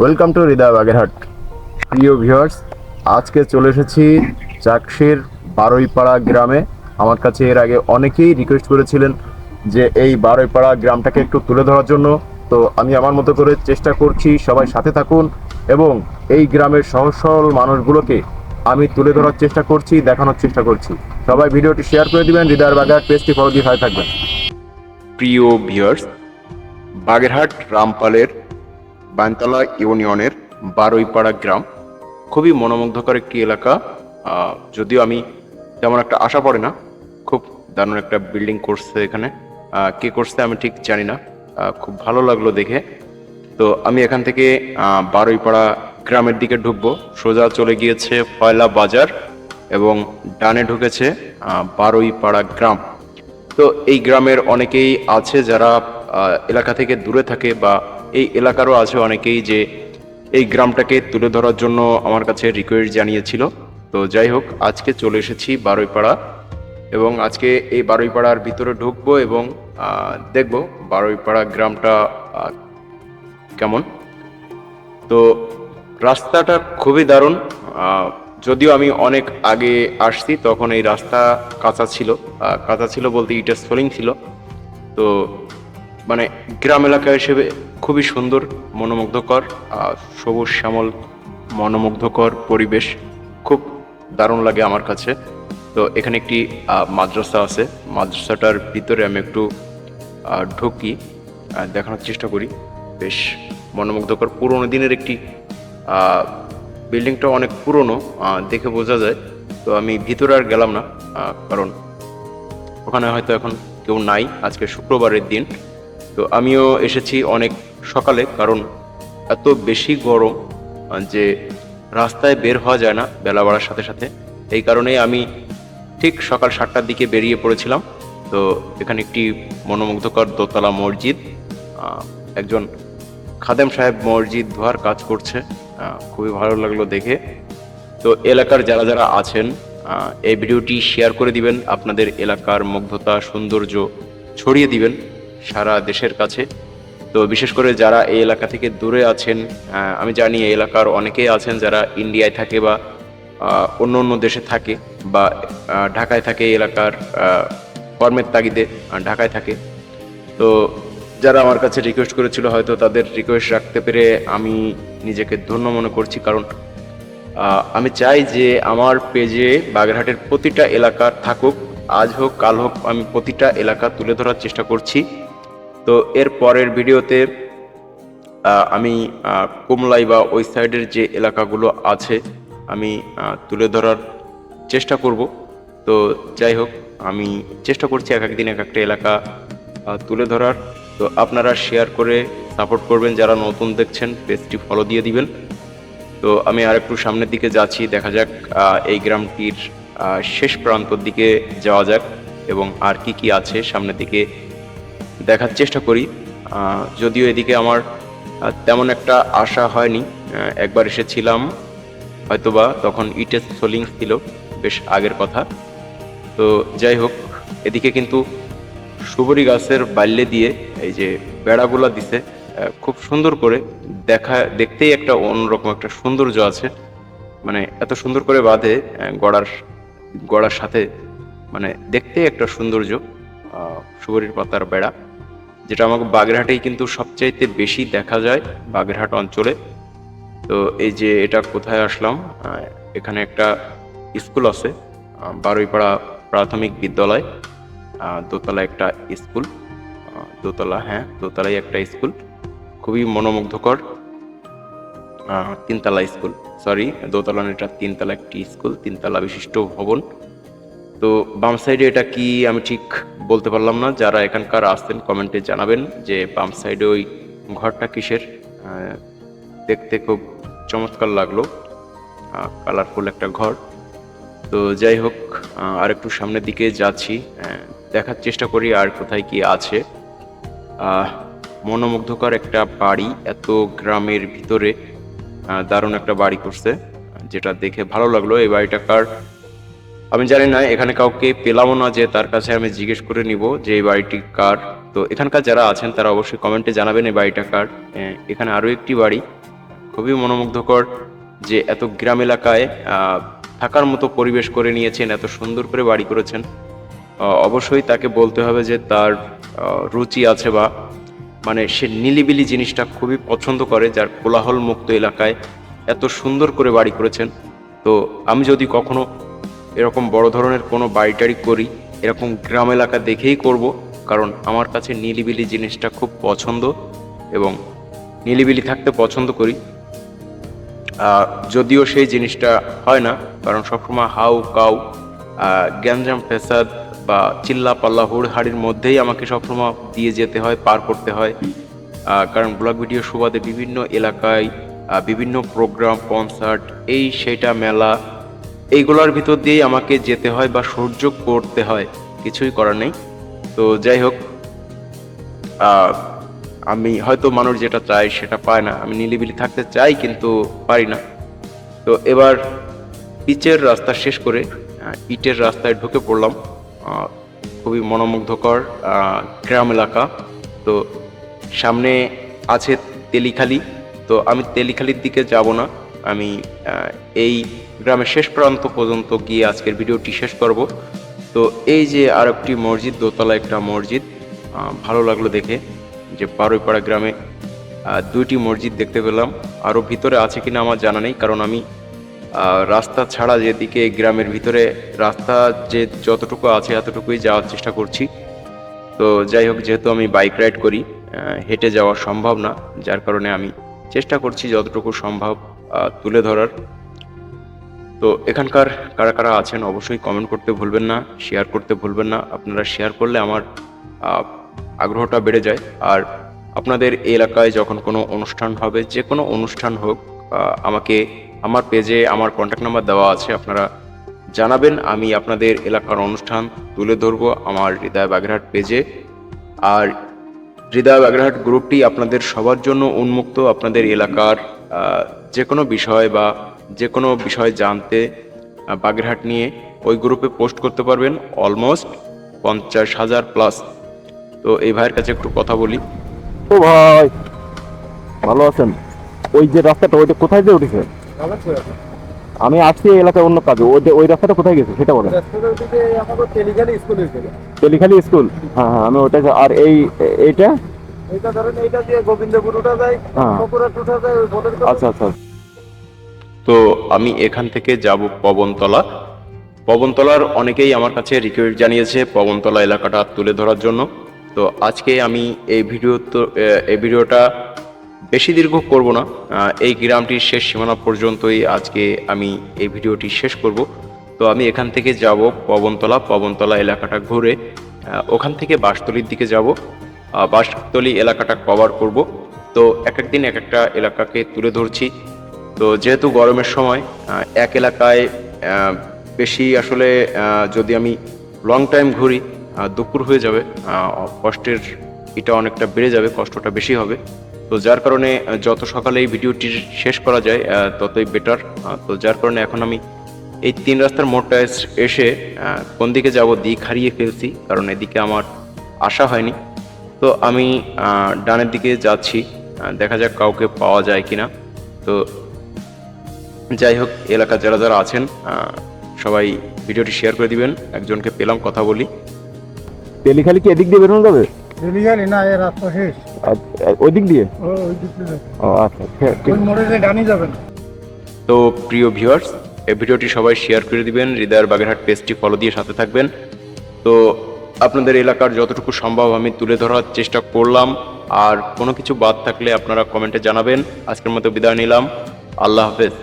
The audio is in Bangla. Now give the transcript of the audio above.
ওয়েলকাম টু হৃদয় বাগেরহাট প্রিয় ভিউয়ার্স আজকে চলে এসেছি চাকসির বারুইপাড়া গ্রামে। আমার কাছে এর আগে অনেকেই রিকোয়েস্ট করেছিলেন যে এই বারুইপাড়া গ্রামটাকে একটু তুলে ধরার জন্য। তো আমি আমার মতো করে চেষ্টা করছি সবাই সাথে থাকুন এবং এই গ্রামের সহজ সরল মানুষগুলোকে আমি তুলে ধরার চেষ্টা করছি, দেখানোর চেষ্টা করছি। সবাই ভিডিওটি শেয়ার করে দিবেন হৃদয় বাগেরহাট পেজটি ফলো দিয়ে সাথে থাকবেন। প্রিয় ভিউয়ার্স বাগেরহাট রামপালের বানতলা ইউনিয়নের বারুইপাড়া গ্রাম। খুবই মনোমুগ্ধকর একটি এলাকা। যদিও আমি তেমন একটা আশা পড়ে না। খুব দারুণ একটা বিল্ডিং করছে এখানে। কে করছে আমি ঠিক জানি না। খুব ভালো লাগল দেখে। তো আমি এখান থেকে আহ, বারুইপাড়া গ্রামের দিকে ঢুকবো। সোজা চলে গিয়েছে ফয়লা বাজার এবং ডানে ঢুকেছে আহ, বারুইপাড়া গ্রাম। তো এই গ্রামের অনেকেই আছে যারা এলাকা থেকে দূরে থাকে বা এই এলাকারও আছে অনেকেই যে এই গ্রামটাকে তুলে ধরার জন্য আমার কাছে রিকোয়েস্ট জানিয়েছিল। তো যাই হোক, আজকে চলে এসেছি বারুইপাড়া এবং আজকে এই বারুইপাড়ার ভিতরে ঢুকবো এবং দেখব বারুইপাড়া গ্রামটা কেমন। তো রাস্তাটা খুবই দারুণ। যদিও আমি অনেক আগে আসছি, তখন এই রাস্তা কাঁচা ছিল। কাঁচা ছিল বলতে ইটের সোলিং ছিল। তো মানে গ্রাম এলাকা হিসেবে খুবই সুন্দর, মনোমুগ্ধকর সবুজ শ্যামল, মনোমুগ্ধকর পরিবেশ খুব দারুণ লাগে আমার কাছে। তো এখানে একটি মাদ্রাসা আছে। মাদ্রাসাটার ভিতরে আমি একটু ঢুকি দেখানোর চেষ্টা করি। বেশ মনোমুগ্ধকর। পুরোনো দিনের একটি বিল্ডিংটা অনেক পুরনো দেখে বোঝা যায়। তো আমি ভিতরে আর গেলাম না কারণ ওখানে হয়তো এখন কেউ নাই। আজকে শুক্রবারের দিন। তো আমিও এসেছি অনেক সকালে, কারণ এত বেশি গরম যে রাস্তায় বের হওয়া যায় না বেলা বাড়ার সাথে সাথে। এই কারণেই আমি ঠিক সকাল সাতটার দিকে বেরিয়ে পড়েছিলাম। তো এখানে একটি মনোমুগ্ধকর দোতলা মসজিদ একজন খাদেম সাহেব মসজিদ ধোয়ার কাজ করছে খুবই ভালো লাগল দেখে। তো এলাকার যারা যারা আছেন এই ভিডিওটি শেয়ার করে দিবেন, আপনাদের এলাকার মুগ্ধতা, সৌন্দর্য ছড়িয়ে দিবেন। সারা দেশের কাছে। তো বিশেষ করে যারা এই এলাকা থেকে দূরে আছেন আমি জানি এই এলাকার অনেকেই আছেন যারা ইন্ডিয়ায় থাকে বা অন্য অন্য দেশে থাকে বা ঢাকায় থাকে এই এলাকার কর্মের তাগিদে ঢাকায় থাকে। তো যারা আমার কাছে রিকোয়েস্ট করেছিল হয়তো তাদের রিকোয়েস্ট রাখতে পেরে আমি নিজেকে ধন্য মনে করছি কারণ আমি চাই যে আমার পেজে বাগেরহাটের প্রতিটা এলাকার থাকুক, আজ হোক, কাল হোক আমি প্রতিটা এলাকা তুলে ধরার চেষ্টা করছি। তো এর পরের ভিডিওতে আমি কুমলাই বা ওই সাইডের যে এলাকাগুলো আছে, আমি তুলে ধরার চেষ্টা করব। তো যাই হোক, আমি চেষ্টা করছি এক একদিন এক একটা এলাকা তুলে ধরার। তো আপনারা শেয়ার করে সাপোর্ট করবেন, যারা নতুন দেখছেন, পেজটি ফলো দিয়ে দিবেন। তো আমি আর একটু সামনের দিকে যাচ্ছি, দেখা যাক এই গ্রামটির শেষ প্রান্তর দিকে যাওয়া যাক এবং আর কি কি আছে সামনের দিকে। দেখার চেষ্টা করি। যদিও এদিকে আমার তেমন একটা আশা হয়নি। একবার এসেছিলাম, হয়তোবা তখন ইটের সোলিং ছিল, বেশ আগের কথা। তো যাই হোক, এদিকে কিন্তু সুবরি গাছের বাল্যে দিয়ে এই যে বেড়াগুলা দিছে খুব সুন্দর করে দেখা, দেখতেই একটা অন্যরকম একটা সৌন্দর্য আছে। মানে এত সুন্দর করে বাঁধে গড়ার গড়ার সাথে মানে দেখতেই একটা সৌন্দর্য সুবরির পাতার বেড়া। যেটা আমাকে বাগেরহাটেই কিন্তু সবচাইতে বেশি দেখা যায়, বাগেরহাট অঞ্চলে। তো এই যে এটা কোথায় আসলাম এখানে একটা স্কুল আছে বারুইপাড়া প্রাথমিক বিদ্যালয় দোতলা একটা স্কুল দোতলা হ্যাঁ দোতলাই একটা স্কুল, খুবই মনোমুগ্ধকর তিনতলা স্কুল সরি দোতলা এটা তিনতলা একটি স্কুল, তিনতলা বিশিষ্ট ভবন। তো বাম সাইডে এটা কি, আমি ঠিক বলতে পারলাম না, যারা এখানকার আসতেন কমেন্টে জানাবেন যে বাম সাইডে ওই ঘরটা কিসের। দেখতে খুব চমৎকার লাগল। কালারফুল একটা ঘর। তো যাই হোক আর একটু সামনের দিকে যাচ্ছি। দেখার চেষ্টা করি আর কোথায় কি আছে। মনোমুগ্ধকর একটা বাড়ি, এত গ্রামের ভিতরে দারুণ একটা বাড়ি করছে, যেটা দেখে ভালো লাগল। এই বাড়িটা কার আমি জানি না, এখানে কাউকে পেলামও না যে তার কাছে আমি জিজ্ঞেস করে নিব যে এই বাড়িটি কার। তো এখানকার যারা আছেন, তারা অবশ্যই কমেন্টে জানাবেন এই বাড়িটা কার। এখানে আরও একটি বাড়ি। খুবই মনোমুগ্ধকর যে এত গ্রাম এলাকায় থাকার মতো পরিবেশ করে নিয়েছেন, এত সুন্দর করে বাড়ি করেছেন। অবশ্যই তাকে বলতে হবে যে তার রুচি আছে বা মানে সে নিলিবিলি জিনিসটা খুবই পছন্দ করে, যার কোলাহল মুক্ত এলাকায় এত সুন্দর করে বাড়ি করেছেন। তো আমি যদি কখনো এরকম বড় ধরনের কোনো বাড়ি টাড়ি করি, এরকম গ্রাম এলাকা দেখেই করব, কারণ আমার কাছে নিলিবিলি জিনিসটা খুব পছন্দ এবং নিলিবিলি থাকতে পছন্দ করি। যদিও সেই জিনিসটা হয় না, কারণ সবসময় হাউ, কাউ গ্যাঞ্জাম ফেসাদ বা চিল্লা পাল্লা হুড়হাড়ির মধ্যেই আমাকে সবসময় দিয়ে যেতে হয়, পার করতে হয়। কারণ ব্লগ ভিডিও সুবাদে বিভিন্ন এলাকায় বিভিন্ন প্রোগ্রাম, কনসার্ট, এই সেটা মেলা এইগুলোর ভিতর দিয়েই আমাকে যেতে হয় বা সহ্য করতে হয়। কিছুই করার নেই। তো যাই হোক আমি হয়তো মানুষ যেটা চায় সেটা পায় না। আমি নিলিবিলি থাকতে চাই কিন্তু পারি না। তো এবার পিচের রাস্তা শেষ করে ইটের রাস্তায় ঢুকে পড়লাম। খুবই মনোমুগ্ধকর গ্রাম এলাকা। তো সামনে আছে তেলিখালি। তো আমি তেলিখালির দিকে যাব না। আমি এই গ্রামের শেষ প্রান্ত পর্যন্ত গিয়ে আজকের ভিডিওটি শেষ করব। তো এই যে আর একটি মসজিদ, দোতলা একটা মসজিদ ভালো লাগল দেখে যে বারোইপাড়া গ্রামে দুইটি মসজিদ দেখতে পেলাম। আরও ভিতরে আছে কিনা আমার জানা নেই, কারণ আমি রাস্তা ছাড়া যেদিকে গ্রামের ভিতরে, রাস্তা যে যতটুকু আছে এতটুকুই যাওয়ার চেষ্টা করছি। তো যাই হোক, যেহেতু আমি বাইক রাইড করি হেঁটে যাওয়া সম্ভব না, যার কারণে আমি চেষ্টা করছি যতটুকু সম্ভব তুলে ধরার। তো এখানকার কারা কারা আছেন অবশ্যই কমেন্ট করতে ভুলবেন না শেয়ার করতে ভুলবেন না। আপনারা শেয়ার করলে আমার আগ্রহটা বেড়ে যায়। আর আপনাদের এলাকায় যখন কোনো অনুষ্ঠান হবে, যে কোনো অনুষ্ঠান হোক আমাকে আমার পেজে আমার কন্ট্যাক্ট নাম্বার দেওয়া আছে, আপনারা জানাবেন। আমি আপনাদের এলাকার অনুষ্ঠান তুলে ধরবো আমার হৃদয় বাগেরহাট পেজে আর হৃদয় বাগেরহাট গ্রুপটি আপনাদের সবার জন্য উন্মুক্ত। আপনাদের এলাকার যে কোনো বিষয় বা যে কোনো বিষয় জানতে বাগেরহাট নিয়ে ওই গ্রুপে পোস্ট করতে পারবেন অলমোস্ট পঞ্চাশ হাজার প্লাস। তো এই ভাইয়ের কাছে একটু কথা বলি। ও ভাই ভালো আছেন? ওই যে রাস্তাটা ওইটা কোথায় দিয়ে উঠেছে? আমি আসছি এই এলাকায় অন্য কাজে। ওই যে- ওই রাস্তাটা কোথায় গেছে সেটা বলেন। তেলিখালি স্কুল হ্যাঁ হ্যাঁ আমি ওটা আর এই এইটা? এইটা ধরেন এইটা দিয়ে গোবিন্দপুর উঠা যায় হ্যাঁ। উঠা যায় আচ্ছা আচ্ছা। তো আমি এখান থেকে যাব পবনতলা। পবনতলার অনেকেই আমার কাছে রিকোয়েস্ট জানিয়েছে পবনতলা এলাকাটা তুলে ধরার জন্য। তো আজকে আমি এই ভিডিও তো এই ভিডিওটা বেশি দীর্ঘ করব না। এই গ্রামটির শেষ সীমানা পর্যন্তই আজকে আমি এই ভিডিওটি শেষ করব। তো আমি এখান থেকে যাব পবনতলা পবনতলা এলাকাটা ঘুরে ওখান থেকে বাঁশতলির দিকে যাব। আহ, বাঁশতলি এলাকাটা কভার করব। তো এক একদিন এক একটা এলাকাকে তুলে ধরছি। তো যেহেতু গরমের সময় এক এলাকায় বেশি আসলে যদি আমি লং টাইম ঘুরি দুপুর হয়ে যাবে কষ্টের এটা অনেকটা বেড়ে যাবে, কষ্টটা বেশি হবে। তো যার কারণে যত সকালে এই ভিডিওটি শেষ করা যায় ততই বেটার তো যার কারণে এখন আমি এই তিন রাস্তার মোড়টা এস- কোন দিকে যাব দিক হারিয়ে ফেলছি, কারণ এদিকে আমার আসা হয়নি। তো আমি ডানের দিকে যাচ্ছি দেখা যাক কাউকে পাওয়া যায় কিনা। তো যাই হোক এলাকার যারা যারা আছেন সবাই ভিডিওটি শেয়ার করে দিবেন। একজনকে পেলাম কথা বলি। তেলিখালি কি এদিক দিয়ে বেরোনো যাবে? টেলিখালি না এর রাস্তা শেষ। ওই দিক দিয়ে ও আচ্ছা যে ডানি যাবেন তো প্রিয় ভিউয়ার্স এই ভিডিওটি সবাই শেয়ার করে দিবেন। হৃদয়ের বাগেরহাট পেজটি ফলো দিয়ে সাথে থাকবেন। তো আপনাদের এলাকার যতটুকু সম্ভব আমি তুলে ধরার চেষ্টা করলাম। আর কোনো কিছু বাদ থাকলে আপনারা কমেন্টে জানাবেন। আজকের মতো বিদায় নিলাম। আল্লাহ হাফেজ।